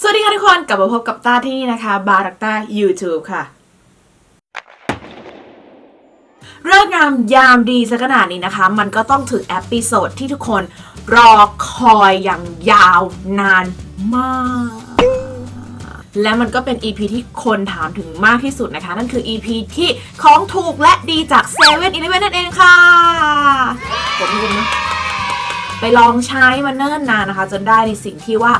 สวัสดีค่ะทุกคน กลับมาพบกับต้าที่นี่นะคะ บารักต้า YouTube ค่ะ เรื่องงามยามดีสักขนาดนี้นะคะ มันก็ต้องถึงเอพิโซดที่ทุกคนรอคอยอย่างยาวนานมาก และมันก็เป็น EP ที่คนถามถึงมากที่สุดนะคะ นั่นคือ EP ที่ของถูกและดีจาก7 e เ e ่ e อนั่นเองค่ะกดมือนะไปลองใช้มาเนิ่นนานนะคะ จนได้ในสิ่งที่ว่า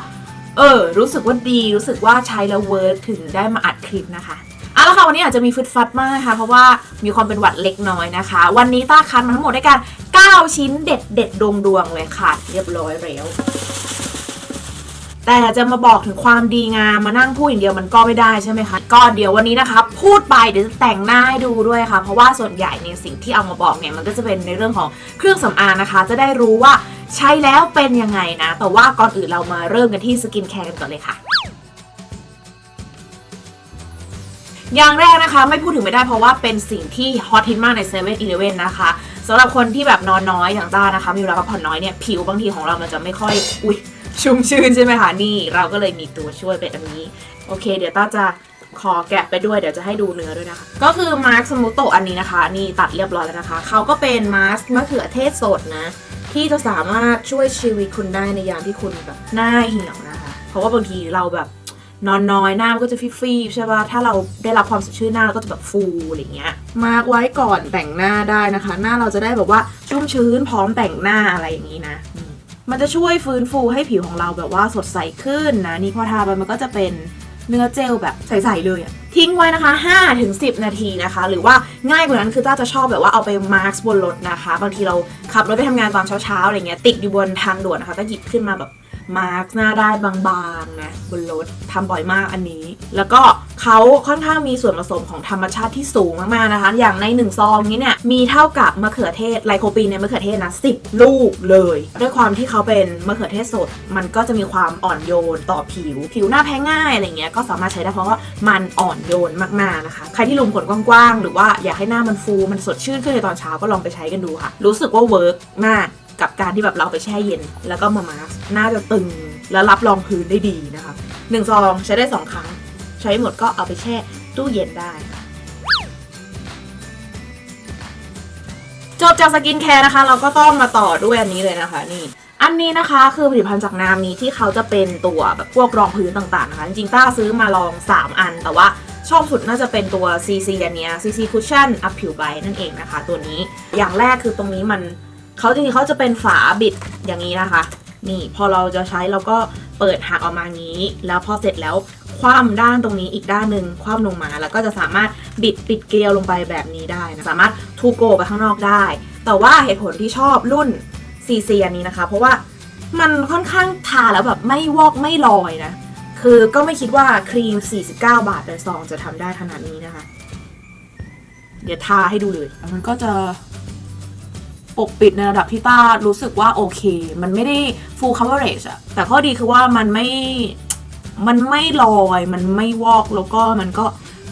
เออ รู้สึกว่าดีรู้สึกว่าใช้แล้วเวิร์กถึงได้มาอัดคลิปนะคะเอาละค่ะวันนี้อาจจะมีฟึดฟัดมากนะคะเพราะว่ามีความเป็นหวัดเล็กน้อยนะคะ วันนี้ต้าคันมาทั้งหมดด้วยกัน 9 ชิ้นเด็ดเด็ดดวงดวงเลยค่ะ เรียบร้อยแล้ว แต่จะมาบอกถึงความดีงามมานั่งพูดอย่างเดียวมันก็ไม่ได้ใช่ไหมคะ ก็เดี๋ยววันนี้นะคะ พูดไปเดี๋ยวจะแต่งหน้าให้ดูด้วยค่ะ เพราะว่าส่วนใหญ่ในยสิ่งที่เอามาบอกเนี่ยมันก็จะเป็นในเรื่องของเครื่องสำอางนะคะ จะได้รู้ว่าใช้แล้วเป็นยังไงนะ แต่ว่าก่อนอื่นเรามาเริ่มกันที่สกินแคร์กันก่อนเลยค่ะอย่างแรกนะคะไม่พูดถึงไม่ได้เพราะว่าเป็นสิ่งที่ฮอตฮิตมากใน7 e เ e ่ e อนะคะสำหรับคนที่แบบนอนน้อยอย่างต้านะคะ มีเวลาพักผ่อนน้อยเนี่ยผิวบางทีของเรามันจะไม่ค่อยอุ้ย ชุ่มชื่นใช่ไหมคะนี่เราก็เลยมีตัวช่วยเป็นอันนี้ โอเค เดี๋ยวต้าจะขอแกะไปด้วยเดี๋ยวจะให้ดูเนื้อด้วยนะคะ ก็คือมาร์คสมูโตอันนี้นะคะ นี่ตัดเรียบร้อยแล้วนะคะเขาก็เป็นมาร์คมะเขือเทศสดนะ ที่จะสามารถช่วยชีวิตคุณได้ในยามที่คุณแบบหน้าเหี่ยวนะคะ เพราะว่าบางทีเราแบบนอนน้อยหน้ามันก็จะฟีบๆใช่ป่ะ ถ้าเราได้รับความสดชื่นหน้าเราก็จะแบบฟูอะไรเงี้ย มาร์กไว้ก่อนแต่งหน้าได้นะคะ หน้าเราจะได้แบบว่าชุ่มชื้นพร้อมแต่งหน้าอะไรอย่างนี้นะ มันจะช่วยฟื้นฟูให้ผิวของเราแบบว่าสดใสขึ้นนะนี่พอทาไปมันก็จะเป็นเนื้อเจลแบบใสๆเลยอะทิ้งไว้นะคะ5ถึง10 นาทีนะคะ หรือว่าง่ายกว่านั้นคือต้าจะชอบแบบว่าเอาไปมาร์กบนรถนะคะ บางทีเราขับรถไปทำงานตอนเช้าๆอะไรเงี้ยติดอยู่บนทางด่วนนะคะก็หยิบขึ้นมาแบบ มาร์กหน้าได้บางๆนะบนรถทำบ่อยมากอันนี้ แล้วก็เขาค่อนข้างมีส่วนผสมของธรรมชาติที่สูงมากๆนะคะ อย่างในหนึ่งซองนี้เนี่ยมีเท่ากับมะเขือเทศไลโคปีนในมะเขือเทศนะ10ลูกเลย ด้วยความที่เขาเป็นมะเขือเทศสด มันก็จะมีความอ่อนโยนต่อผิว ผิวหน้าแพ้ง่ายอะไรเงี้ยก็สามารถใช้ได้เพราะว่ามันอ่อนโยนมากๆนะคะ ใครที่ลุมขนกว้างๆหรือว่าอยากให้หน้ามันฟูมันสดชื่นขึ้นในตอนเช้าก็ลองไปใช้กันดูค่ะ รู้สึกว่าเวิร์กมาก กับการที่แบบเราไปแช่เย็น แล้วก็มามาสก์หน้าจะตึงแล้วรับรองพื้นได้ดีนะคะหนึ่งซองใช้ได้สองครั้ง ใช้หมดก็เอาไปแช่ตู้เย็นได้ค่ะจบจากสกินแคร์นะคะ เราก็ต้องมาต่อด้วยอันนี้เลยนะคะนี่อันนี้นะคะคือผลิตภัณฑ์จากนามีที่เขาจะเป็นตัวแบบพวกรองพื้นต่างๆนะคะจริงๆต้าซื้อมาลอง 3 อัน แต่ว่าชอบสุดน่าจะเป็นตัว CC อันเนี้ย CC Cushion Up ผิวใบนั่นเองนะคะ ตัวนี้อย่างแรกคือตรงนี้มัน เขาจริงๆเขาจะเป็นฝาบิดอย่างนี้นะคะ นี่พอเราจะใช้เราก็เปิดหักออกมางี้ แล้วพอเสร็จแล้วคว่ำด้านตรงนี้อีกด้านหนึ่งคว่ำลงมา แล้วก็จะสามารถบิดปิดเกลียวลงไปแบบนี้ได้นะสามารถทูโกไปข้างนอกได้ แต่ว่าเหตุผลที่ชอบรุ่น CC อันนี้นะคะ เพราะว่ามันค่อนข้างทาแล้วแบบไม่วอกไม่ลอยนะ คือก็ไม่คิดว่าครีม 49 บาทในซองจะทำได้ขนาดนี้นะคะ เดี๋ยวทาให้ดูเลย มันก็จะ ปกปิดในระดับที่ต้ารู้สึกว่าโอเค มันไม่ได้ full coverage อะแต่ข้อดีคือว่ามันไม่ มันไม่ลอย มันไม่วอก แล้วก็มันก็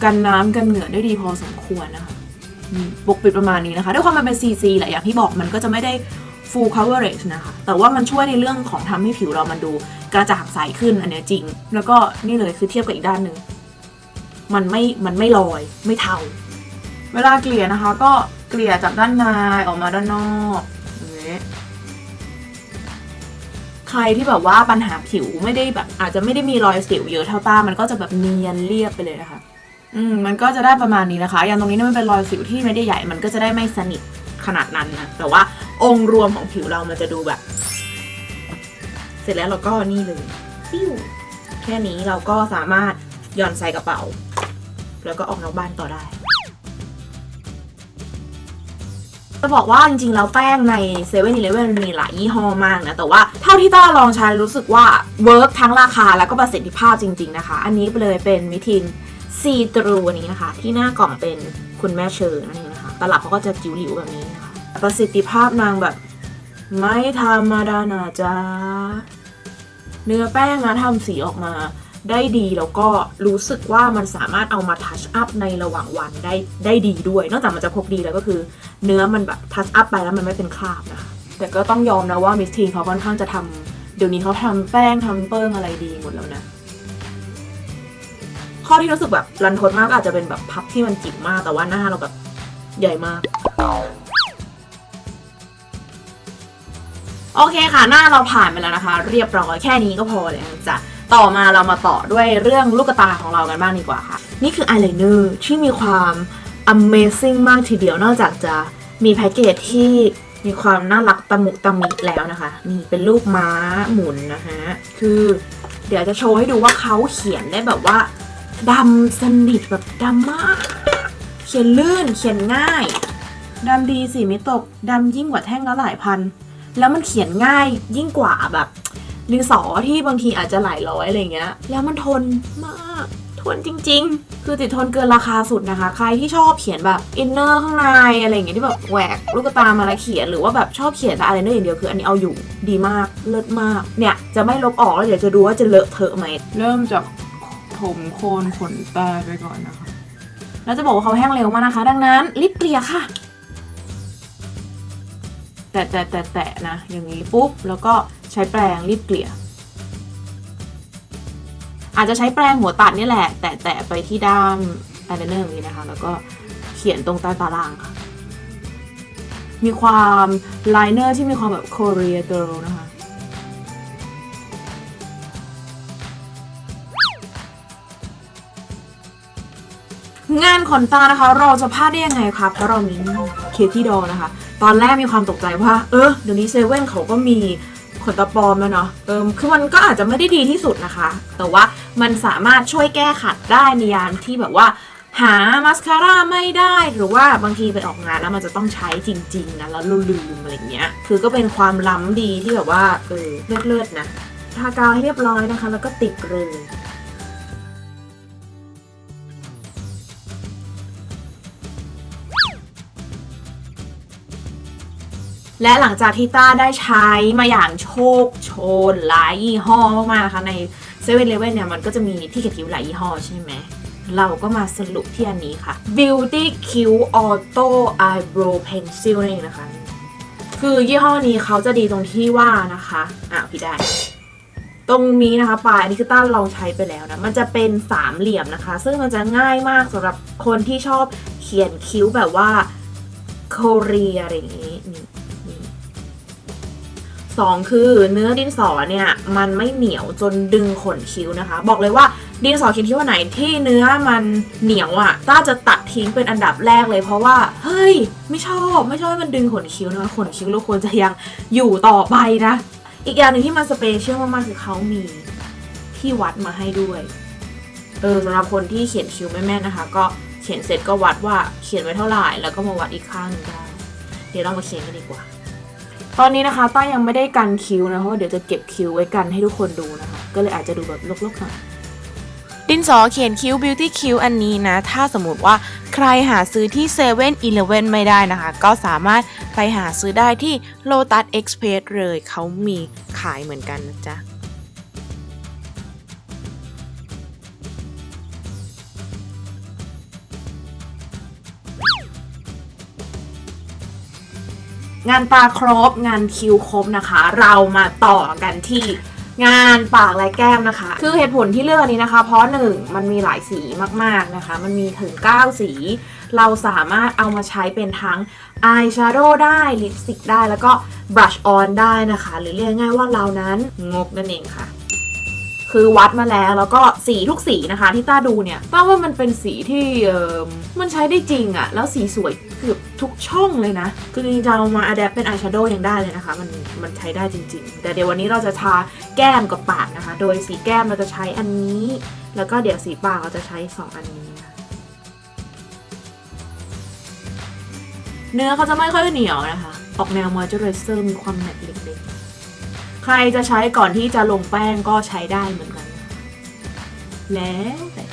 กันน้ำกันเหงื่อได้ดีพอสมควรนะคะปกปิดประมาณนี้นะคะ ด้วยความมันเป็น CC แหละอย่างที่บอกมันก็จะไม่ได้ full coverage นะคะ แต่ว่ามันช่วยในเรื่องของทำให้ผิวเรามันดูกระจ่างใสขึ้นอันเนี้ยจริง แล้วก็นี่เลยคือเทียบกับอีกด้านหนึ่ง มันไม่ มันไม่ลอย ไม่เทา เวลาเกลี่ยนะคะ ก็ เกลี่ยจากด้านในออกมาด้านนอกใครที่แบบว่าปัญหาผิวไม่ได้แบบ อาจจะไม่ได้มีรอยสิวเยอะเท่าต้ามันก็จะแบบเนียนเรียบไปเลยนะคะ อืมมันก็จะได้ประมาณนี้นะคะ อย่างตรงนี้นี่มันเป็นรอยสิวที่ไม่ได้ใหญ่ มันก็จะได้ไม่สนิทขนาดนั้นนะ แต่ว่าองค์รวมของผิวเรามันจะดูแบบ เสร็จแล้วเราก็นี่เลยปิ้วแค่นี้เราก็สามารถหย่อนใส่กระเป๋า แล้วก็ออกนอกบ้านต่อได้ จะบอกว่าจริงๆแล้วแป้งใน7 e เ e ่ e อมีหลายยี่ห้อมากนะ แต่ว่าเท่าที่ต้าลองใช้รู้สึกว่าเวิร์กทั้งราคาแล้วก็ประสิทธิภาพจริง ๆนะคะ อันนี้ไปเลยเป็นมิทินซีตรูอันนี้นะคะ ที่หน้ากล่องเป็นคุณแม่เชอร์นั่นเองนะคะตลับเขาก็จะจิ๋วหลิวแบบนี้นะคะ ประสิทธิภาพนางแบบ ไม่ธรรมดานะจ๊ะเนื้อแป้งนะทำสีออกมา ได้ดีแล้วก็รู้สึกว่ามันสามารถเอามาทัชอัพในระหว่างวันได้ได้ดีด้วย นอกจากมันจะพกดีแล้วก็คือ เนื้อมันแบบทัชอัพไปแล้วมันไม่เป็นคราบนะคะแต่ก็ต้องยอมนะว่ามิสทีนเขาค่อนข้างจะทำเดี๋ยวนี้เขาทำแป้งทำเปิ้งอะไรดีหมดแล้วนะข้อที่รู้สึกแบบรันทดมากก็อาจจะเป็นแบบพับที่มันจิ๋วมากแต่ว่าหน้าเราแบบใหญ่มากโอเคค่ะ หน้าเราผ่านไปแล้วนะคะ เรียบร้อยแค่นี้ก็พอแล้วจ้ะ ต่อมาเรามาต่อด้วยเรื่องลูกตาของเรากันบ้างดีกว่าค่ะ นี่คืออายไลเนอร์ที่มีความ Amazing มากทีเดียวนอกจากจะมีแพ็กเกจที่มีความน่ารักตะมุตะมิแล้วนะคะ นี่เป็นรูปม้าหมุนนะฮะคือเดี๋ยวจะโชว์ให้ดูว่าเขาเขียนได้แบบว่าดำสนิทแบบดำมาก เขียนลื่นเขียนง่ายดำดีสีไม่ตกดำยิ่งกว่าแท่งละหลายพัน แล้วมันเขียนง่ายยิ่งกว่าแบบ ดินสอที่บางทีอาจจะหลายร้อยอะไรเงี้ย แล้วมันทนมาก ทนจริง ๆ คือติดทนเกินราคาสุดนะคะ ใครที่ชอบเขียนแบบอินเนอร์ข้างในอะไรอย่างเงี้ยที่แบบแหวกลูกตามาแล้วเขียนหรือว่าแบบชอบเขียนแต่อะไรเนอร์อย่างเดียวคืออันนี้เอาอยู่ดีมากเลิศมาก เนี่ยจะไม่ลบออกแล้วเดี๋ยวจะดูว่าจะเลอะเทอะไหมเริ่มจากถมโคนขนตาไปก่อนนะคะ แล้วจะบอกว่าเขาแห้งเร็วมากนะคะ ดังนั้นรีบเกลี่ยค่ะแตะแตะแตะแตะนะอย่างนี้ปุ๊บแล้วก็ ใช้แปรงรีบเกลี่ย อาจจะใช้แปรงหัวตัดนี่แหละ แตะแตะไปที่ด้ามอายไลเนอร์นี้นะคะ แล้วก็เขียนตรงใต้ตาล่างค่ะ มีความไลเนอร์ที่มีความแบบโคเรียเกิลนะคะ งานขนตานะคะ เราจะพลาดได้ยังไงคะเพราะเรามีเคที่ดอนะคะ ตอนแรกมีความตกใจว่า เออเดี๋ยวนี้เซเว่นเขาก็มี ขนตาปลอมแล้วเนาะเออคือมันก็อาจจะไม่ได้ดีที่สุดนะคะ แต่ว่ามันสามารถช่วยแก้ขัดได้ในยามที่แบบว่า หามาสคาร่าไม่ได้หรือว่าบางทีไปออกงานแล้วมันจะต้องใช้จริงๆนะแล้วลืมอะไรเงี้ย คือก็เป็นความล้ำดีที่แบบว่าเออเลิศๆนะทากาวให้เรียบร้อยนะคะ แล้วก็ติดเลย และหลังจากที่ต้าได้ใช้มาอย่างโชคโชนหลายยี่ห้อมากๆนะคะใน7 e เ e ่ e อเนี่ยมันก็จะมีที่เขียนคิ้วหลายยี่ห้อใช่ไหมเราก็มาสรุปที่อันนี้ค่ะ Beauty Q Auto Eyebrow Pencil นั่นเองนะคะ คือยี่ห้อนี้เขาจะดีตรงที่ว่านะคะอ้าวพี่ได้ ตรงนี้นะคะปลายอันนี้คือต้าลองใช้ไปแล้วนะ มันจะเป็นสามเหลี่ยมนะคะ ซึ่งมันจะง่ายมากสำหรับคนที่ชอบเขียนคิ้วแบบว่าโคเรียอะไรอย่างนี้นี่ สองคือเนื้อดินสอเนี่ยมันไม่เหนียวจนดึงขนคิ้วนะคะ บอกเลยว่าดินสอเขียนคิ้วอันไหนที่เนื้อมันเหนียวอะ่ะต้าจะตัดทิ้งเป็นอันดับแรกเลยเพราะว่า เฮ้ย ไม่ชอบไม่ชอบให้มันดึงขนคิ้วนะคะขนคิ้วเราควรจะยังอยู่ต่อไปนะ อีกอย่างหนึ่งที่มันสเปเชียลมากๆคือเขามีที่วัดมาให้ด้วยเออสำหรับคนที่เขียนคิ้วแม่นนะคะ ก็เขียนเสร็จก็วัดว่าเขียนไว้เท่าไหร่แล้วก็มาวัดอีกข้างหนึงได้เดี๋ยวเรามาเขียนกันดีกว่า ตอนนี้นะคะต้ายังไม่ได้กันคิ้วนะเพราะว่าเดี๋ยวจะเก็บคิ้วไว้กันให้ทุกคนดูนะคะ ก็เลยอาจจะดูแบบลกๆหน่อยดินสอเขียนคิ้ว Beauty Q อันนี้นะ ถ้าสมมติว่าใครหาซื้อที่7 e เ e ่ e อไม่ได้นะคะ ก็สามารถไปหาซื้อได้ที่ Lotus Express เลยเขามีขายเหมือนกันนะจ๊ะ งานตาครบงานคิ้วครบนะคะ เรามาต่อกันที่งานปากและแก้มนะคะ คือเหตุผลที่เลือกอันนี้นะคะ เพราะหนึ่งมันมีหลายสีมากๆนะคะ มันมีถึง 9 สี เราสามารถเอามาใช้เป็นทั้งอายแชโดว์ได้ลิปสติกได้แล้วก็บรัชออนได้นะคะ หรือเรียกง่ายว่าเรานั้นงกนั่นเองค่ะ คือวัดมาแล้วแล้วก็สีทุกสีนะคะที่ต้าดูเนี่ยต้าว่ามันเป็นสีที่เออมันใช้ได้จริงอะแล้วสีสวยเกือบทุกช่องเลยนะ คือจริงๆจะเอามาอัดแอปเป็นอายแชโดว์ยังได้เลยนะคะ มันมันใช้ได้จริง ๆ แต่เดี๋ยววันนี้เราจะทาแก้มกับปากนะคะ โดยสีแก้มเราจะใช้อันนี้ แล้วก็เดี๋ยวสีปากเราจะใช้สองอันนี้เนื้อเขาจะไม่ค่อยเหนียวนะคะ ออกแนวมอยเจอร์เซอร์มีความแมตต์เล็กๆ ใครจะใช้ก่อนที่จะลงแป้งก็ใช้ได้เหมือนกัน แล้วแต่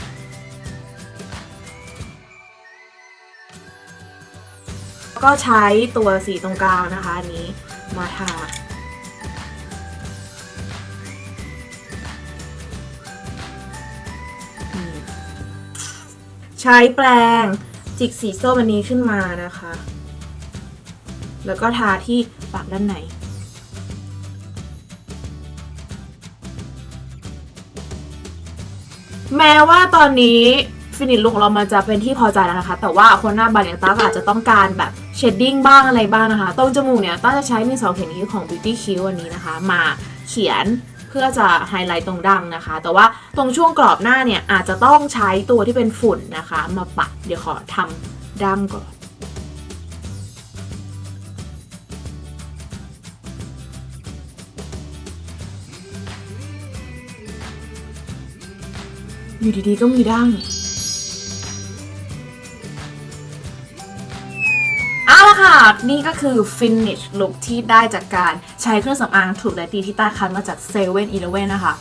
ก็ใช้ตัวสีตรงกลางนะคะนี้มาทาใช้แปรงจิกสีส้มอันนี้ขึ้นมานะคะ แล้วก็ทาที่ปากด้านใน แม้ว่าตอนนี้ฟินิชลุกของเรามันจะเป็นที่พอใจแล้วนะคะ แต่ว่าคนหน้าบานอย่างต้าก็อาจจะต้องการแบบเชดดิ้งบ้างอะไรบ้างนะคะ ตรงจมูกเนี่ยต้าจะใช้มีสองเข็มนคิ้วของ Beauty Q อันนี้นะคะ มาเขียนเพื่อจะไฮไลท์ตรงดังนะคะ แต่ว่าตรงช่วงกรอบหน้าเนี่ยอาจจะต้องใช้ตัวที่เป็นฝุ่นนะคะ มาปัดเดี๋ยวขอทำดังก่อน อยู่ดีๆก็มีดั้งเอาละค่ะ นี่ก็คือ finish look ที่ได้จากการใช้เครื่องสำอางถูกและดีที่ต้าคันมาจาก7 e เ e ่ e อนะคะ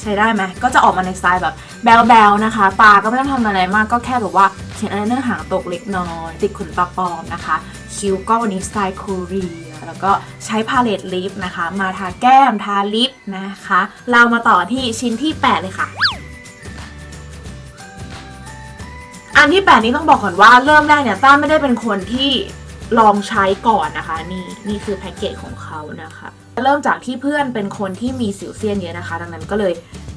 ใช้ได้ไหม ก็จะออกมาในสไตล์แบบแบลๆนะคะ ตาก็ไม่ต้องทำอะไรมากก็แค่แบบว่าเขียนอะไรเนื้อหางตกเล็กน้อย ติดขนตาปลอมนะคะ คิ้วก็วันนี้สไตล์คเรีแล้วก็ใช้พาเลตลิปนะคะ มาทาแก้มทาลิปนะคะ เรามาต่อที่ชิ้นที่ 8 เลยค่ะ อันที่8นี้ต้องบอกก่อนว่าเริ่มแรกเนี่ยต้าไม่ได้เป็นคนที่ลองใช้ก่อนนะคะ นี่นี่คือแพ็กเกจของเขานะคะเริ่มจากที่เพื่อนเป็นคนที่มีสิวเซียนเยอะนะคะ ดังนั้นก็เลย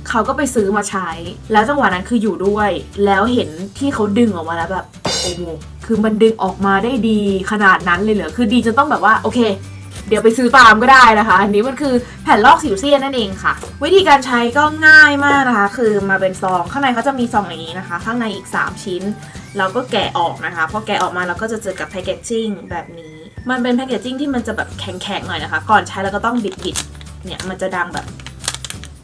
เขาก็ไปซื้อมาใช้ แล้วจังหวะนั้นคืออยู่ด้วย แล้วเห็นที่เขาดึงออกมาแล้วแบบโอ้โหคือมันดึงออกมาได้ดีขนาดนั้นเลยเหรอคือดีจนต้องแบบว่าโอเค เดี๋ยวไปซื้อตามก็ได้นะคะ อันนี้มันคือแผ่นลอกสิวเซียนนั่นเองค่ะ วิธีการใช้ก็ง่ายมากนะคะ คือมาเป็นซองข้างในเขาจะมีซองอย่างนี้นะคะ ข้างในอีก 3 ชิ้น เราก็แกะออกนะคะพอแกะออกมาเราก็จะเจอกับแพคเกจจิ้งแบบนี้ มันเป็นแพคเกจจิ้งที่มันจะแบบแข็งๆหน่อยนะคะ ก่อนใช้เราก็ต้องบิดๆเนี่ยมันจะดังแบบ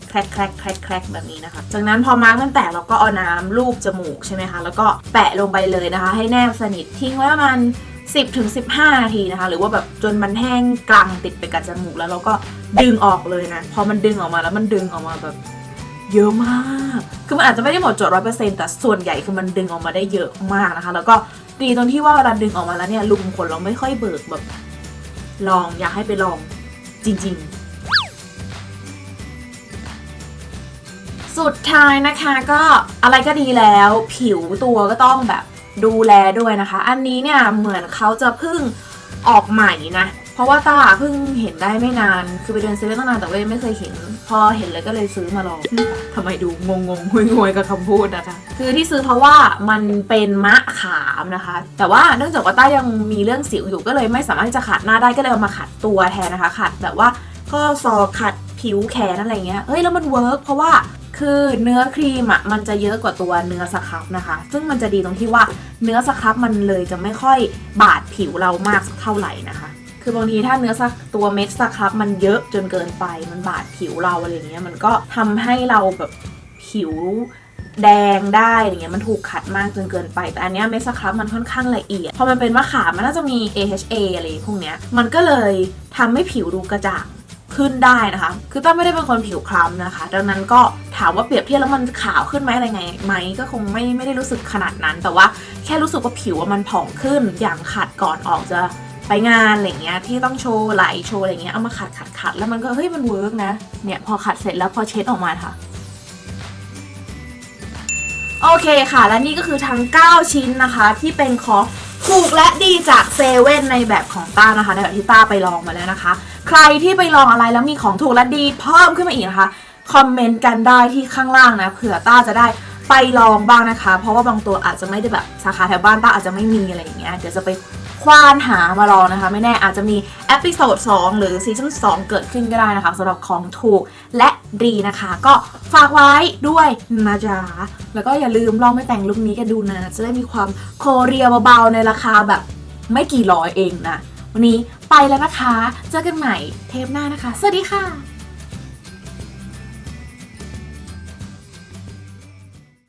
แคลกแคลกแคลกแคลกแบบนี้นะคะ จากนั้นพอมาร์กมันแตกเราก็เอาน้ำลูบจมูกใช่ไหมคะ แล้วก็แปะลงไปเลยนะคะ ให้แนบสนิททิ้งไว้ประมาณ 10ถึง15 นาทีนะคะ หรือว่าแบบจนมันแห้งกรังติดไปกับจมูกแล้วเราก็ดึงออกเลยนะ พอมันดึงออกมาแล้วมันดึงออกมาแบบเยอะมาก คือมันอาจจะไม่ได้หมดจดร้อยเปอร์เซ็นต์แต่ส่วนใหญ่คือมันดึงออกมาได้เยอะมากนะคะ แล้วก็ดีตรงที่ว่าเวลาดึงออกมาแล้วเนี่ยลุมขนเราไม่ค่อยเบิกแบบ ลองอยากให้ไปลองจริงๆสุดท้ายนะคะก็อะไรก็ดีแล้ว ผิวตัวก็ต้องแบบ ดูแลด้วยนะคะ อันนี้เนี่ยเหมือนเขาจะเพิ่งออกใหม่นะ เพราะว่าตาเพิ่งเห็นได้ไม่นาน คือไปเดินเซเว่นตั้งนานแต่ว่ายังไม่เคยเห็น พอเห็นเลยก็เลยซื้อมาลองทำไมดูงงงๆงวยๆกับคำพูดนะคะ คือที่ซื้อเพราะว่ามันเป็นมะขามนะคะ แต่ว่าเนื่องจากว่าต้ายังมีเรื่องสิวอยู่ก็เลยไม่สามารถที่จะขัดหน้าได้ก็เลยเอามาขัดตัวแทนนะคะขัดแบบว่าข้อศอกขัดผิวแขนอะไรเงี้ย เฮ้ยแล้วมันเวิร์กเพราะว่า คือเนื้อครีมอะมันจะเยอะกว่าตัวเนื้อสครับนะคะ ซึ่งมันจะดีตรงที่ว่าเนื้อสครับมันเลยจะไม่ค่อยบาดผิวเรามากเท่าไหร่นะคะ คือบางทีถ้าเนื้อสักตัวเม็ดสครับมันเยอะจนเกินไปมันบาดผิวเราอะไรเงี้ยมันก็ทำให้เราแบบผิวแดงได้อย่างเงี้ยมันถูกขัดมากจนเกินไป แต่อันเนี้ยเม็ดสครับมันค่อนข้างละเอียดพอมันเป็นมะขามมันน่าจะมี AHA อะไรพวกเนี้ยมันก็เลยทำให้ผิวดูกระจ่าง ขึ้นได้นะคะ คือต้าไม่ได้เป็นคนผิวคล้ำนะคะ ดังนั้นก็ถามว่าเปรียบเทียบแล้วมันขาวขึ้นไหมอะไรไงไหมก็คงไม่ไม่ได้รู้สึกขนาดนั้น แต่ว่าแค่รู้สึกว่าผิวมันผ่องขึ้น อย่างขัดก่อนออกจะไปงานอะไรเงี้ยที่ต้องโชว์ไหลโชว์อะไรเงี้ยเอามาขัดขัดขัดแล้วมันก็เฮ้ยมันเวิร์กนะเนี่ยพอขัดเสร็จแล้วพอเช็ดออกมาค่ะโอเคค่ะ และนี่ก็คือทั้ง 9 ชิ้นนะคะ ที่เป็นของถูกและดีจากเซเว่นในแบบของต้านะคะ ในแบบที่ต้าไปลองมาแล้วนะคะ ใครที่ไปลองอะไรแล้วมีของถูกและดีเพิ่มขึ้นมาอีกนะคะ คอมเมนต์กันได้ที่ข้างล่างนะ เผื่อต้าจะได้ไปลองบ้างนะคะ เพราะว่าบางตัวอาจจะไม่ได้แบบสาขาแถวบ้านต้าอาจจะไม่มีอะไรอย่างเงี้ย เดี๋ยวจะไปควานหามาลองนะคะ ไม่แน่อาจจะมีเอพิโซด2หรือซีซั่น2เกิดขึ้นก็ได้นะคะสำหรับของถูกและดีนะคะ ก็ฝากไว้ด้วยนะจ๊ะแล้วก็อย่าลืมลองไปแต่งลุคนี้กันดูนะ จะได้มีความโคเรียเบาๆในราคาแบบไม่กี่ร้อยเองนะ วันนี้ ไปแล้วนะคะ เจอกันใหม่เทปหน้านะคะ สวัสดีค่ะ